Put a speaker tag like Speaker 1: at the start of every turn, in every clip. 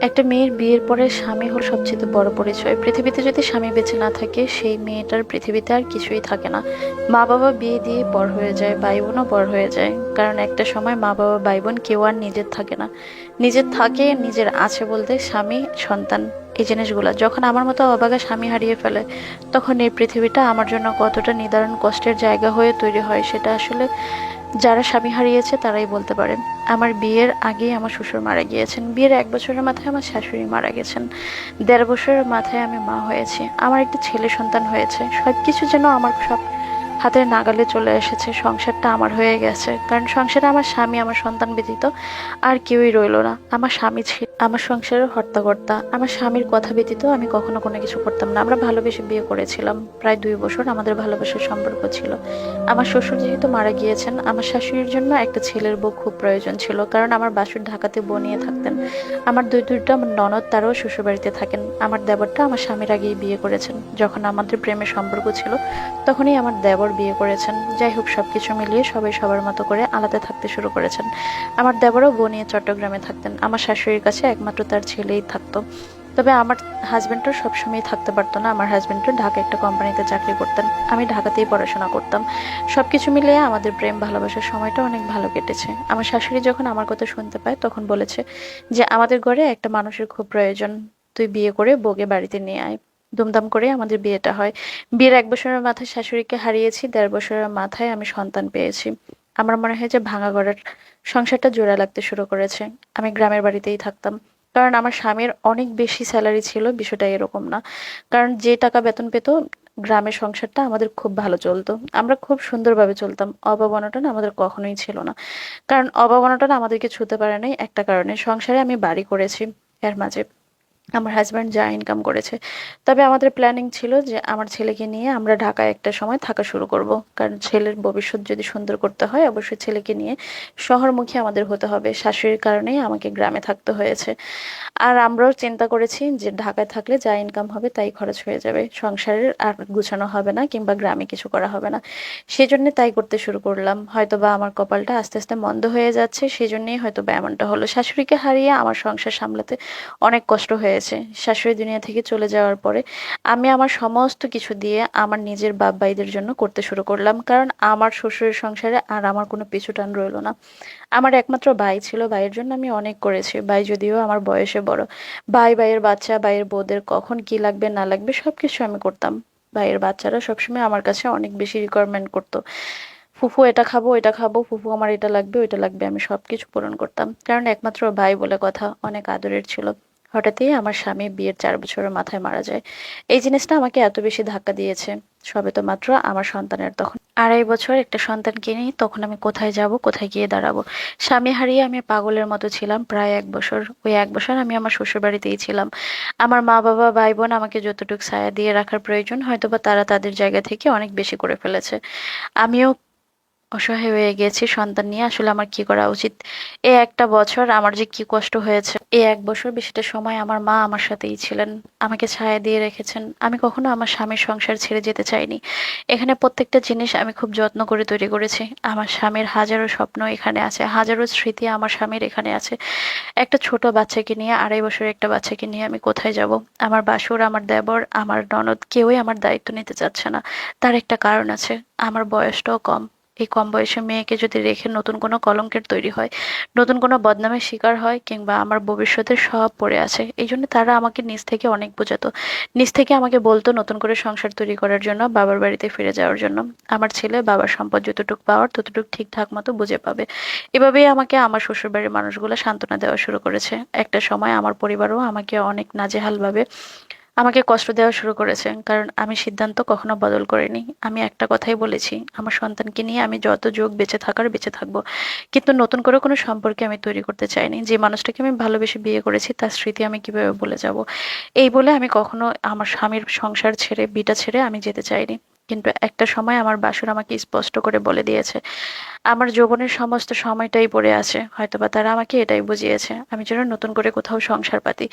Speaker 1: একটা মেয়ের বিয়ের পরে স্বামী হল সবচেয়ে বড় পরিচয়। পৃথিবীতে যদি স্বামী বেঁচে না থাকে, সেই মেয়েটার পৃথিবীতে আর কিছুই থাকে না। মা বাবা বিয়ে দিয়ে পর হয়ে যায় ভাই বোনও পর হয়ে যায়। কারণ একটা সময় মা বাবা ভাই বোন কেউ আর নিজের থাকে না। নিজের থাকে, নিজের আছে বলতে স্বামী, সন্তান, এই জিনিসগুলো। যখন আমার মতো অবাগা স্বামী হারিয়ে ফেলে, তখন এই পৃথিবীটা আমার জন্য কতটা নিদারণ কষ্টের জায়গা হয়ে তৈরি হয়, সেটা আসলে যারা স্বামী হারিয়েছে তারাই বলতে পারেন আমার বিয়ের আগেই আমার শ্বশুর মারা গিয়েছেন। বিয়ের এক বছরের মাথায় আমার শাশুড়ি মারা গেছেন। দেড় বছরের মাথায় আমি মা হয়েছি। আমার একটি ছেলে সন্তান হয়েছে। সব কিছু যেন আমার সব হাতের নাগালে চলে এসেছে। সংসারটা আমার হয়ে গেছে। কারণ সংসারে আমার স্বামী, আমার সন্তান ব্যতীত আর কেউই রইল না। আমার স্বামী ছিল। আমার সংসারের হর্তাকর্তা, আমার স্বামীর কথা ব্যতীত আমি কখনো কোনো কিছু করতাম না। আমরা ভালোবেসে বিয়ে করেছিলাম। প্রায় দুই বছর আমাদের ভালোবাসার সম্পর্ক ছিল। আমার শ্বশুর যেহেতু মারা গিয়েছেন, আমার শাশুড়ির জন্য একটা ছেলের বউ খুব প্রয়োজন ছিল, কারণ আমার বাসুর ঢাকাতে বনিয়ে থাকতেন। আমার দুই দুইটা আমার ননদ তারাও শ্বশুরবাড়িতে থাকেন। আমার দেবরটা আমার স্বামীর আগেই বিয়ে করেছেন। যখন আমাদের প্রেমের সম্পর্ক ছিল, তখনই আমার দেবর বিয়ে করেছেন। যাই হোক সব কিছু মিলিয়ে সবাই সবার মতো করে আলাদা থাকতে শুরু করেছেন। আমার দেবরও বনিয়ে চট্টগ্রামে থাকতেন। আমার শাশুড়ির কাছে একমাত্র তার ছেলেই থাকতো। তবে আমার হাজব্যান্ডও সবসময় থাকতে পারতো না। আমার হাজব্যান্ডও ঢাকা একটা কোম্পানিতে চাকরি করতেন। আমি ঢাকাতেই পড়াশোনা করতাম। সবকিছু মিলিয়ে আমাদের প্রেম, ভালোবাসার সময়টা অনেক ভালো কেটেছে। আমার শাশুড়ি যখন আমার কথা শুনতে পায়, তখন বলেছে যে, আমাদের ঘরে একটা মানুষের খুব প্রয়োজন। তুই বিয়ে করে বউকে বাড়িতে নিয়ে আয়। দুমদাম করে আমাদের বিয়েটা হয়। বিয়ের এক বছরের মাথায় শাশুড়িকে হারিয়েছি। দেড় বছরের মাথায় আমি সন্তান পেয়েছি। আমার মনে হয় যে ভাঙা ঘরের সংসারটা জোড়া লাগতে শুরু করেছে। আমি গ্রামের বাড়িতেই থাকতাম। কারণ আমার স্বামীর অনেক বেশি স্যালারি ছিল, বিষয়টা এরকম না। কারণ যে টাকা বেতন পেত, গ্রামের সংসারটা আমাদের খুব ভালো চলতো। আমরা খুব সুন্দরভাবে চলতাম। অভাব অনটন আমাদের কখনোই ছিল না। কারণ অভাব অনটন আমাদেরকে ছুতে পারে নাই। একটা কারণে সংসারে আমি বাড়ি করেছি এর মাঝে। আমার হাজব্যান্ড যা ইনকাম করেছে। তবে আমাদের প্ল্যানিং ছিল যে আমার ছেলেকে নিয়ে আমরা ঢাকায় একটা সময় থাকা শুরু করব। কারণ ছেলের ভবিষ্যৎ যদি সুন্দর করতে হয়, অবশ্যই ছেলেকে নিয়ে শহরমুখী আমাদের হতে হবে। শাশুড়ির কারণেই আমাকে গ্রামে থাকতে হয়েছে। আর আমরাও চিন্তা করেছি যে ঢাকায় থাকলে যা ইনকাম হবে তাই খরচ হয়ে যাবে। সংসারের আর গুছানো হবে না কিংবা গ্রামে কিছু করা হবে না। সেজন্য তাই করতে শুরু করলাম। হয়তো বা আমার কপালটা আস্তে আস্তে মন্দ হয়ে যাচ্ছে, সেজন্যই হয়তো বা এমনটা হলো। শাশুড়িকে হারিয়ে আমার সংসার সামলাতে অনেক কষ্ট হয়েছে, শাশুড়ি দুনিয়া থেকে চলে যাওয়ার পরে আমি আমার সমস্ত কিছু দিয়ে আমার নিজের বাপ ভাইদের জন্য করতে শুরু করলাম। কারণ আমার শ্বশুরের সংসারে আর আমার কোনো পিছু টান রইল না। আমার একমাত্র ভাই ছিল, ভাইয়ের জন্য আমি অনেক করেছি। ভাই যদিও আমার বয়সে বড়। ভাই, ভাইয়ের বাচ্চা, ভাইয়ের বউদের কখন কি লাগবে, না লাগবে সব কিছু আমি করতাম। ভাইয়ের বাচ্চারা সবসময় আমার কাছে অনেক বেশি রিকোয়ারমেন্ট করতো। ফুফু, এটা খাব এটা খাব, ফুফু আমার এটা লাগবে, ওইটা লাগবে, আমি সব কিছু পূরণ করতাম। কারণ একমাত্র ভাই বলে কথা অনেক আদরের ছিল। হঠাৎই আমার স্বামী বিয়ের চার বছরের মাথায় মারা যায়। এই জিনিসটা আমাকে এত বেশি ধাক্কা দিয়েছে। সবে তো মাত্র আমার সন্তানের তখন। আড়াই বছর একটা সন্তান নিয়ে তখন আমি কোথায় যাব, কোথায় গিয়ে দাঁড়াবো? স্বামী হারিয়ে আমি পাগলের মতো ছিলাম, প্রায় এক বছর। ওই এক বছর আমি আমার শ্বশুর বাড়িতেই ছিলাম। আমার মা বাবা, ভাই বোন আমাকে যতটুকু ছায়া দিয়ে রাখার প্রয়োজন, হয়তোবা তারা তাদের জায়গা থেকে অনেক বেশি করে ফেলেছে। আমিও অসহায় হয়ে গেছি সন্তান নিয়ে, আসলে আমার কি করা উচিত? এ একটা বছর আমার যে কি কষ্ট হয়েছে এই এক বছর বেশিটা সময় আমার মা আমার সাথেই ছিলেন। আমাকে ছায়া দিয়ে রেখেছেন। আমি কখনো আমার স্বামীর সংসার ছেড়ে যেতে চাইনি। এখানে প্রত্যেকটা জিনিস আমি খুব যত্ন করে তৈরি করেছি। আমার স্বামীর হাজারো স্বপ্ন এখানে আছে, হাজারো স্মৃতি আমার স্বামীর এখানে আছে। একটা ছোট বাচ্চাকে নিয়ে, আড়াই বছরের একটা বাচ্চাকে নিয়ে আমি কোথায় যাব? আমার বাসুর, আমার দেবর, আমার ননদ কেউই আমার দায়িত্ব নিতে চাচ্ছে না। তার একটা কারণ আছে, আমার বয়সটাও কম। এই কম বয়সে মেয়েকে যদি রেখে নতুন কোনো কলঙ্কের তৈরি হয়, নতুন কোনো বদনামের শিকার হয় কিংবা আমার ভবিষ্যতের সব পড়ে আছে, এই জন্য তারা আমাকে নিজ থেকে অনেক বোঝাতো। নিজ থেকে আমাকে বলতো নতুন করে সংসার তৈরি করার জন্য, বাবার বাড়িতে ফিরে যাওয়ার জন্য। আমার ছেলে বাবার সম্পদ যতটুকু পাওয়ার ততটুকু ঠিকঠাক মতো বুঝে পাবে। এভাবেই আমাকে আমার শ্বশুরবাড়ির মানুষগুলো সান্ত্বনা দেওয়া শুরু করেছে। একটা সময় আমার পরিবারও আমাকে অনেক নাজেহালভাবে আমাকে কষ্ট দেওয়া শুরু করেছে, কারণ আমি সিদ্ধান্ত কখনো বদল করিনি। আমি একটা কথাই বলেছি, আমার সন্তানকে নিয়ে আমি যত যোগ বেঁচে থাকার বেঁচে থাকব। কিন্তু নতুন করে কোনো সম্পর্কে আমি তৈরি করতে চাইনি। যে মানুষটাকে আমি ভালোবেসে বিয়ে করেছি, তার স্মৃতি আমি কীভাবে বলে যাব? এই বলে আমি কখনো আমার স্বামীর সংসার ছেড়ে, বিটা ছেড়ে আমি যেতে চাইনি। কিন্তু একটা সময় আমার বাসুর আমাকে স্পষ্ট করে বলে দিয়েছে, আমার যৌবনের সমস্ত সময়টাই পড়ে আছে, হয়তোবা তারা আমাকে এটাই বুঝিয়েছে, আমি যেন নতুন করে কোথাও সংসার পাতি।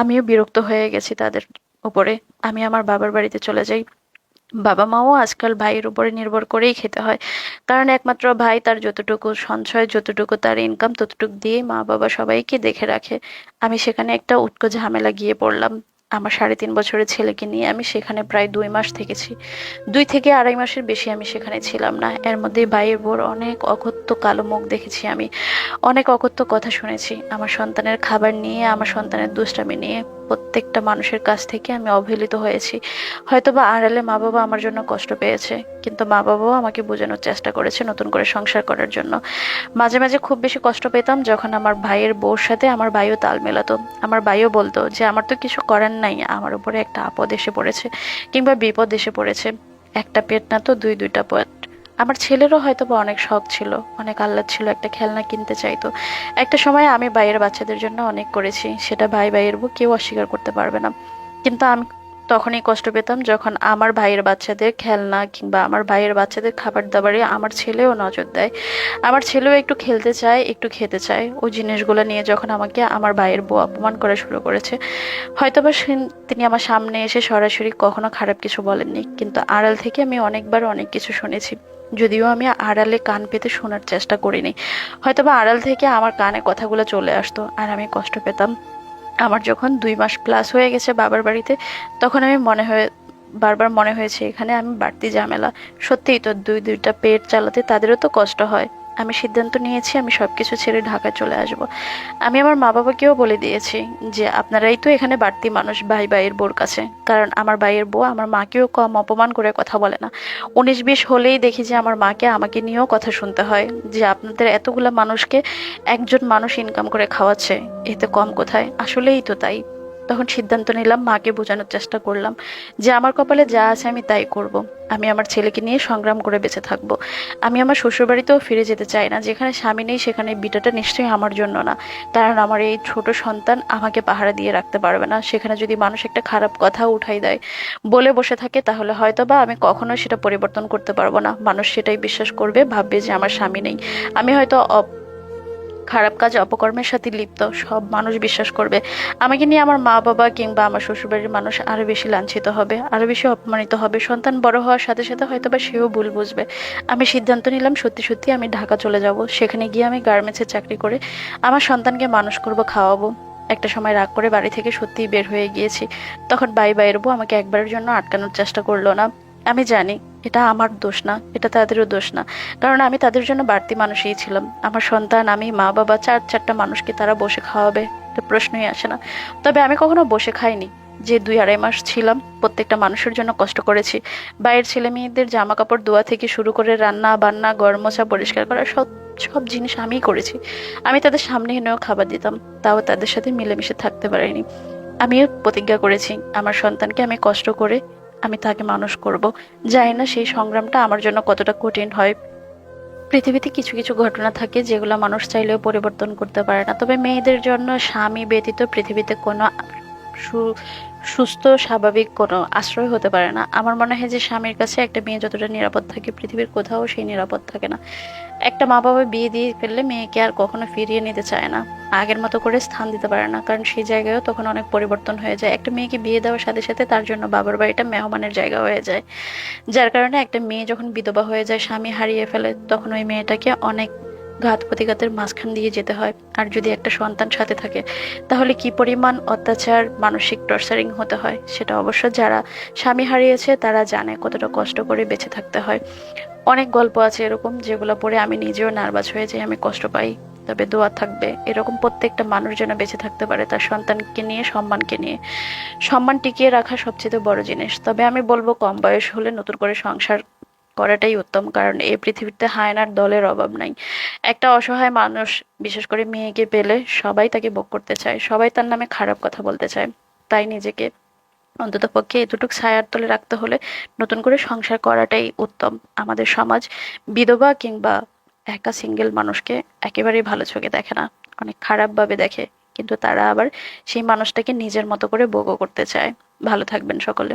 Speaker 1: আমিও বিরক্ত হয়ে গেছি তাদের উপরে আমি আমার বাবার বাড়িতে চলে যাই। বাবা মাও আজকাল ভাইয়ের উপরে নির্ভর করেই খেতে হয়। কারণ একমাত্র ভাই তার যতটুকু সঞ্চয়, যতটুকু তার ইনকাম ততটুকু দিয়ে মা বাবা সবাইকে দেখে রাখে। আমি সেখানে একটা উটকো ঝামেলা গিয়ে পড়লাম। আমার সাড়ে তিন বছরের ছেলেকে নিয়ে আমি সেখানে প্রায় দুই মাস থেকেছি। দুই থেকে আড়াই মাসের বেশি আমি সেখানে ছিলাম না। এর মধ্যে ভাইয়ের বোর অনেক অকথ্য কালো মুখ দেখেছি আমি। অনেক অকথ্য কথা শুনেছি। আমার সন্তানের খাবার নিয়ে, আমার সন্তানের দুষ্টামি নিয়ে। প্রত্যেকটা মানুষের কাছ থেকে আমি অবহেলিত হয়েছি। হয়তো বা আড়ালে মা বাবা আমার জন্য কষ্ট পেয়েছে, কিন্তু মা বাবাও আমাকে বোঝানোর চেষ্টা করেছে নতুন করে সংসার করার জন্য। মাঝে মাঝে খুব বেশি কষ্ট পেতাম যখন আমার ভাইয়ের বউর সাথে আমার ভাইও তাল মেলাতো। আমার ভাইও বলতো যে, আমার তো কিছু করার নাই, আমার উপরে একটা আপদ এসে পড়েছে কিংবা বিপদ এসে পড়েছে। একটা পেট না তো দুই, দুইটা পেট আমার ছেলেরও হয়তো বা অনেক শখ ছিল, অনেক আহ্লাদ ছিল, একটা খেলনা কিনতে চাইতো। একটা সময় আমি বাইরের বাচ্চাদের জন্য অনেক করেছি, সেটা ভাই ভাইয়ের বউ কেউ অস্বীকার করতে পারবে না। কিন্তু আমি তখনই কষ্ট পেতাম যখন আমার ভাইয়ের বাচ্চাদের খেলনা কিংবা আমার ভাইয়ের বাচ্চাদের খাবার দাবারে আমার ছেলেও নজর দেয়। আমার ছেলেও একটু খেলতে চায়, একটু খেতে চায়। ওই জিনিসগুলো নিয়ে যখন আমাকে আমার ভাইয়ের বউ অপমান করা শুরু করেছে, হয়তোবা সে- তিনি আমার সামনে এসে সরাসরি কখনো খারাপ কিছু বলেননি। কিন্তু আড়াল থেকে আমি অনেকবার অনেক কিছু শুনেছি। যদিও আমি আড়ালে কান পেতে শোনার চেষ্টা করিনি। হয়তো বা আড়াল থেকে আমার কানে কথাগুলো চলে আসতো, আর আমি কষ্ট পেতাম। আমার যখন দুই মাস প্লাস হয়ে গেছে বাবার বাড়িতে, তখন আমি মনে হয়ে, বারবার মনে হয়েছে, এখানে আমি বাড়তি ঝামেলা। সত্যিই তো দুই দুইটা পেট চালাতে তাদেরও তো কষ্ট হয়। আমি সিদ্ধান্ত নিয়েছি, আমি সব কিছু ছেড়ে ঢাকায় চলে আসব। আমি আমার মা বাবাকেও বলে দিয়েছি যে, আপনারাই তো এখানে বাড়তি মানুষ, ভাই ভাইয়ের বোর কাছে। কারণ আমার ভাইয়ের বউ আমার মাকেও কম অপমান করে কথা বলে না। উনিশ বিশ হলেই দেখি যে আমার মাকে আমাকে নিয়েও কথা শুনতে হয়, যে আপনাদের এতগুলা মানুষকে একজন মানুষ ইনকাম করে খাওয়াচ্ছে, এতে কম কোথায়? আসলেই তো তাই। তখন সিদ্ধান্ত নিলাম, মাকে বোঝানোর চেষ্টা করলাম যে আমার কপালে যা আছে আমি তাই করব। আমি আমার ছেলেকে নিয়ে সংগ্রাম করে বেঁচে থাকব। আমি আমার শ্বশুরবাড়িতেও ফিরে যেতে চাই না, যেখানে স্বামী নেই সেখানে বিটাটা নিশ্চয়ই আমার জন্য না। কারণ আমার এই ছোট সন্তান আমাকে পাহারা দিয়ে রাখতে পারবে না। সেখানে যদি মানুষ একটা খারাপ কথা উঠাই দেয়, বলে বসে থাকে, তাহলে হয়তো বা আমি কখনো সেটা পরিবর্তন করতে পারব না। মানুষ সেটাই বিশ্বাস করবে, ভাববে যে আমার স্বামী নেই। আমি হয়তো খারাপ কাজ অপকর্মের সাথে লিপ্ত, সব মানুষ বিশ্বাস করবে। আমাকে নিয়ে আমার মা বাবা কিংবা আমার শ্বশুরবাড়ির মানুষ আরও বেশি লাঞ্ছিত হবে আরও বেশি অপমানিত হবে। সন্তান বড় হওয়ার সাথে সাথে হয়তো বা সেও ভুল বুঝবে। আমি সিদ্ধান্ত নিলাম, সত্যি সত্যি আমি ঢাকা চলে যাব। সেখানে গিয়ে আমি গার্মেন্টসে চাকরি করে আমার সন্তানকে মানুষ করব, খাওয়াবো। একটা সময় রাগ করে বাড়ি থেকে সত্যিই বের হয়ে গিয়েছি। তখন বাই বাইয়ের বউ আমাকে একবারের জন্য আটকানোর চেষ্টা করল না। আমি জানি এটা আমার দোষ না, এটা তাদেরও দোষ না। কারণ আমি তাদের জন্য বাড়তি মানুষই ছিলাম। আমার সন্তান, আমি মা, বাবা, চার, চারটা মানুষকে তারা বসে খাওয়াবে, এটা প্রশ্নই আসে না। তবে আমি কখনো বসে খাইনি। যে দুই আড়াই মাস ছিলাম, প্রত্যেকটা মানুষের জন্য কষ্ট করেছি। বাইরের ছেলে মেয়েদের জামা কাপড় ধোয়া থেকে শুরু করে রান্না, বান্না ঘর মোছা পরিষ্কার করা, সব সব জিনিস আমিই করেছি। আমি তাদের সামনে এনেও খাবার দিতাম, তাও তাদের সাথে মিলেমিশে থাকতে পারিনি। আমিও প্রতিজ্ঞা করেছি, আমার সন্তানকে আমি কষ্ট করে আমি তাকে মানুষ করব। জানি না সেই সংগ্রামটা আমার জন্য কতটা কঠিন হয়। পৃথিবীতে কিছু কিছু ঘটনা থাকে যেগুলো মানুষ চাইলেও পরিবর্তন করতে পারে না। তবে মেয়েদের জন্য স্বামী ব্যতীত পৃথিবীতে কোনো সু- সুস্থ, স্বাভাবিক কোনো আশ্রয় হতে পারে না। আমার মনে হয় যে স্বামীর কাছে একটা মেয়ে যতটা নিরাপদ থাকে, পৃথিবীর কোথাও সেই নিরাপদ থাকে না। একটা মা বাবা বিয়ে দিয়ে ফেললে মেয়েকে আর কখনো ফিরিয়ে নিতে চায় না। আগের মতো করে স্থান দিতে পারে না, কারণ সেই জায়গায়ও তখন অনেক পরিবর্তন হয়ে যায়। একটা মেয়েকে বিয়ে দেওয়ার সাথে সাথে তার জন্য বাবার বাড়িটা মেহমানের জায়গা হয়ে যায়। যার কারণে একটা মেয়ে যখন বিধবা হয়ে যায়, স্বামী হারিয়ে ফেলে, তখন ওই মেয়েটাকে অনেক ঘাত প্রতিঘাতের মাঝখান দিয়ে যেতে হয়। আর যদি একটা সন্তান সাথে থাকে, তাহলে কি পরিমাণ অত্যাচার, মানসিক টর্চারিং হতে হয়, সেটা অবশ্য যারা স্বামী হারিয়েছে, তারা জানে কতটা কষ্ট করে বেঁচে থাকতে হয়। অনেক গল্প আছে এরকম, যেগুলো পড়ে আমি নিজেও নার্ভাস হয়ে যাই, আমি কষ্ট পাই, তবে দোয়া থাকবে। এরকম প্রত্যেকটা মানুষ যেন বেঁচে থাকতে পারে, তার সন্তানকে নিয়ে, সম্মানকে নিয়ে। সম্মান টিকিয়ে রাখা সবচেয়ে বড় জিনিস। তবে আমি বলব, কম বয়স হলে নতুন করে সংসার করাটাই উত্তম, কারণ এই পৃথিবীতে হায়নার দলের অভাব নাই। একটা অসহায় মানুষ, বিশেষ করে মেয়েকে পেলে সবাই তাকে ভোগ করতে চায়, সবাই তার নামে খারাপ কথা বলতে চায়। তাই নিজেকে অন্তত পক্ষে এতটুকু ছায়ার তলে রাখতে হলে নতুন করে সংসার করাটাই উত্তম। আমাদের সমাজ বিধবা কিংবা একা সিঙ্গেল মানুষকে একেবারেই ভালো চোখে দেখে না, অনেক খারাপভাবে দেখে। কিন্তু তারা আবার সেই মানুষটাকে নিজের মতো করে ভোগও করতে চায়। ভালো থাকবেন সকলে।